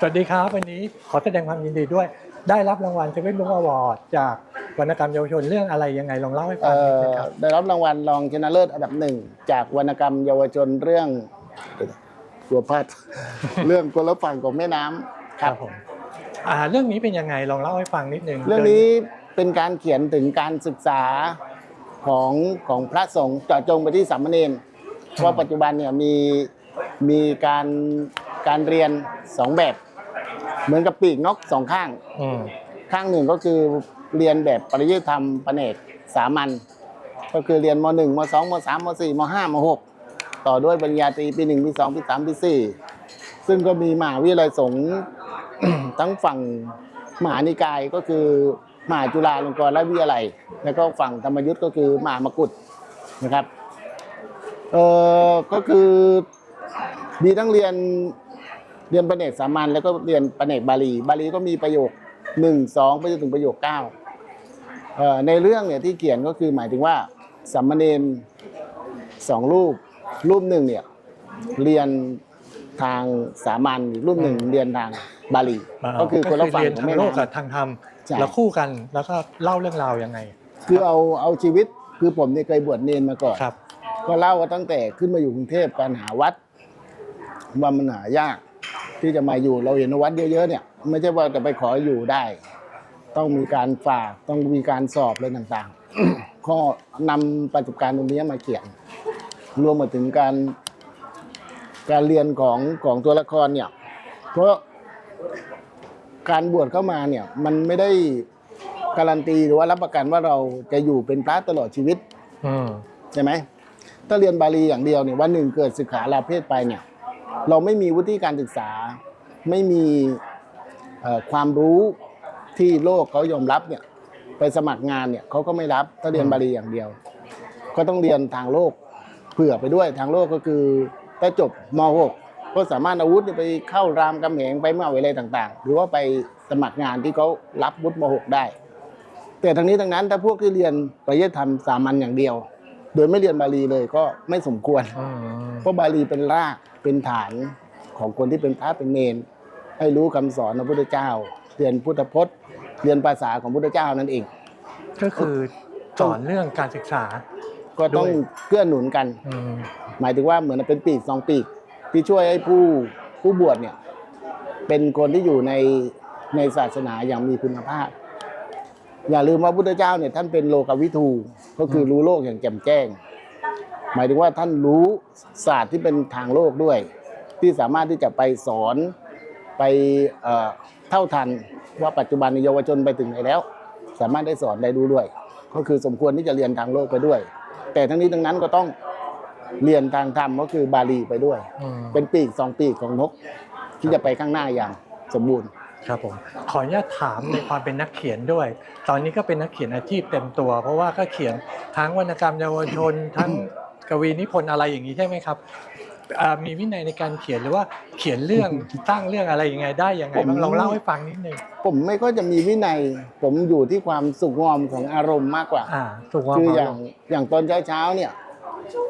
สวัสดีครับวันนี้ขอแสดงความยินดีด้วย ได้รับรางวัลเซเว่นบุ๊กอวอร์ดจากวรรณกรรมเยาวชนเรื่องอะไรยังไงลองเล่าให้ฟัเอ่งนิดนึงอครับได้รับรางวัลรองชนะเลิศอันดับหนึ่งจากวรรณกรรมเยาวชนเรื่องตัวพัดเรื่องคนละฝั่งของแม่น้ำครับผมอ่าเรื่องนี้เป็นยังไงลองเล่าให้ฟังนิดนึงเรื่องนี้เป็นการเขียนถึงการศึกษาของของพระสงฆ์เจาะจงไปที่สามเณรว่าปัจจุบันเนี่ยมีมีการการเรียนสองแบบ เหมือนกับปีกนกสองข้าง อืมข้างหนึ่งก็คือเรียนแบบปริยัติธรรมประเนกสามัญก็คือเรียนม .1 ม .2 ม .3 ม .4 ม .5 ม .6 ต่อด้วยปริญญาตรีปี1ปี2ปี3ปี4ซึ่งก็มีมหาวิทยาลัยสงฆ์ ทั้งฝั่งมหานิกายก็คือมหาจุฬาลงกรณราชวิทยาลัย แล้วก็ฝั่งธรรมยุทธ์ก็คือมหามกุฏนะครับเออก็คือมีทั้งเรียน เรียนประเนกสามัญแล้วก็เรียนประเนกบาลี บาลีก็มีประโยคหนึ่งสองไปจนถึงประโยคเก้าเอ่อในเรื่องเนี่ยที่เขียนก็คือหมายถึงว่าสัมมเนรสองรูปรูปหนึ่งเนี่ยเรียนทางสามัญอีกรูปหนึ่งเรียนทางบาลีาก็คือคนละฝั่งเรียนของทางแม่โลกกับน้ำทางธรรมใช่แล้วคู่กันแล้วก็เล่าเรื่องราวยังไง คือเอาเอาชีวิตคือผมเนี่ยเคยบวชเนนมาก่อนครับก็เล่าว่าตั้งแต่ขึ้นมาอยู่กรุงเทพการหาวัดว่ามันหายาก ที่จะมาอยู่เราเห็นว่าวัดเยอะๆเนี่ยไม่ใช่ว่าจะไปขออยู่ได้ ต้องมีการฝากต้องมีการสอบอะไรต่างๆ ก็นำประสบการณ์ตรงนี้มาเขียน รวมมาถึงการ การเรียนของของตัวละครเนี่ย เพราะการบวชเข้ามาเนี่ยมันไม่ได้การันตีหรือว่ารับประกันว่าเราจะอยู่เป็นพระตลอดชีวิตอืมใช่ไหมถ้าเรียนบาลีอย่างเดียวเนี่ยวันหนึ่งเกิดศึกษาลาเพศไปเนี่ย เราไม่มีวุฒิการศึกษา ไม่มีความรู้ที่โลกเขายอมรับเนี่ยไปสมัครงานเนี่ยเขาก็ไม่รับถ้าเรียนบาลีอย่างเดียว ก็ต้องเรียนทางโลกเผื่อไปด้วยทางโลกก็คือถ้าจบม .6 ก็สามารถอาวุฒิไปเข้ารามกำแหงไปมหาวิทยาลัยต่าง ๆ หรือว่าไปสมัครงานที่เขารับวุฒิม .6 ได้ แต่ทั้งนี้ทั้งนั้นถ้าพวกที่เรียนปริยัติธรรมสามัญอย่างเดียว โดยไม่เรียนบาลีเลยก็ไม่สมควรอืมเพราะบาลีเป็นรากเป็นฐานของคนที่เป็นพระเป็นเนนให้รู้คำสอนของพระพุทธเจ้า เรียนพุทธพจน์ เรียนภาษาของพระพุทธเจ้านั่นเอง ก็คือสอนเรื่องการศึกษา ก็ต้องด้วยเกื้อหนุนกันอืมหมายถึงว่าเหมือนเป็นปีกสองปีก ที่ช่วยให้ผู้ผู้บวชเนี่ย เป็นคนที่อยู่ในในศาสนาอย่างมีคุณภาพ อย่าลืมว่าพุทธเจ้าเนี่ยท่านเป็นโลกวิทู ก็คือรู้โลกอย่างแจ่มแจ้ง หมายถึงว่าท่านรู้ศาสตร์ที่เป็นทางโลกด้วย ที่สามารถที่จะไปสอนไปเอ่อเท่าทันว่าปัจจุบันในเยาวชนไปถึงไหนแล้ว สามารถได้สอนได้รู้ด้วย ก็คือสมควรที่จะเรียนทางโลกไปด้วย แต่ทั้งนี้ทั้งนั้นก็ต้องเรียนทางธรรมก็คือบาลีไปด้วยอืมเป็นปีกสองปีกของนก ที่จะไปข้างหน้าอย่างสมบูรณ์ ครับผมขออนุญาตถามในความเป็นนักเขียนด้วย ตอนนี้ก็เป็นนักเขียนอาชีพเต็มตัว เพราะว่าก็เขียนทั้งวรรณกรรมเยาวชน ทั้งกวีนิพนธ์อะไรอย่างนี้ใช่ไหมครับอ่ามีวินัยในการเขียนหรือว่าเขียนเรื่องตั้งเรื่องอะไรยังไงได้ยังไงบ้างผมลองเล่าให้ฟังนิดนึงผมไม่ค่อยจะมีวินัย ผมอยู่ที่ความสุขงอมของอารมณ์มากกว่า อ่าถูกว่าคืออย่างอย่างตอนเช้าเช้าๆเนี่ย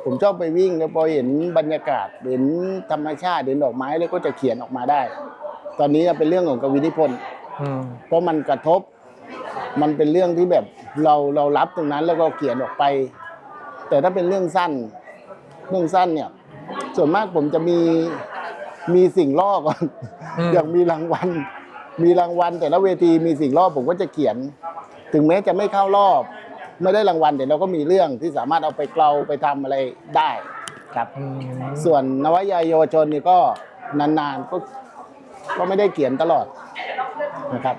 ผมชอบไปวิ่งแล้วพอเห็นบรรยากาศเห็นธรรมชาติเห็นดอกไม้แล้วก็จะเขียนออกมาได้ ตอนนี้เป็นเรื่องของกวีนิพนธ์อืมเพราะมันกระทบ มันเป็นเรื่องที่แบบเราเรารับตรงนั้นแล้วก็เขียนออกไป แต่ถ้าเป็นเรื่องสั้น เรื่องสั้นเนี่ย ส่วนมากผมจะมีมีสิ่งล่อก่อนมอยากมีรางวัล มีรางวัล แต่ละเวทีมีสิ่งรอบผมก็จะเขียน ถึงแม้จะไม่เข้ารอบ ไม่ได้รางวัลแต่เราก็มีเรื่องที่สามารถเอาไปเกลาไปทำอะไรได้ครับอืมส่วนนวายายเยาวชนนี่ก็นานๆก็ ก็ไม่ได้เขียนตลอดนะครับ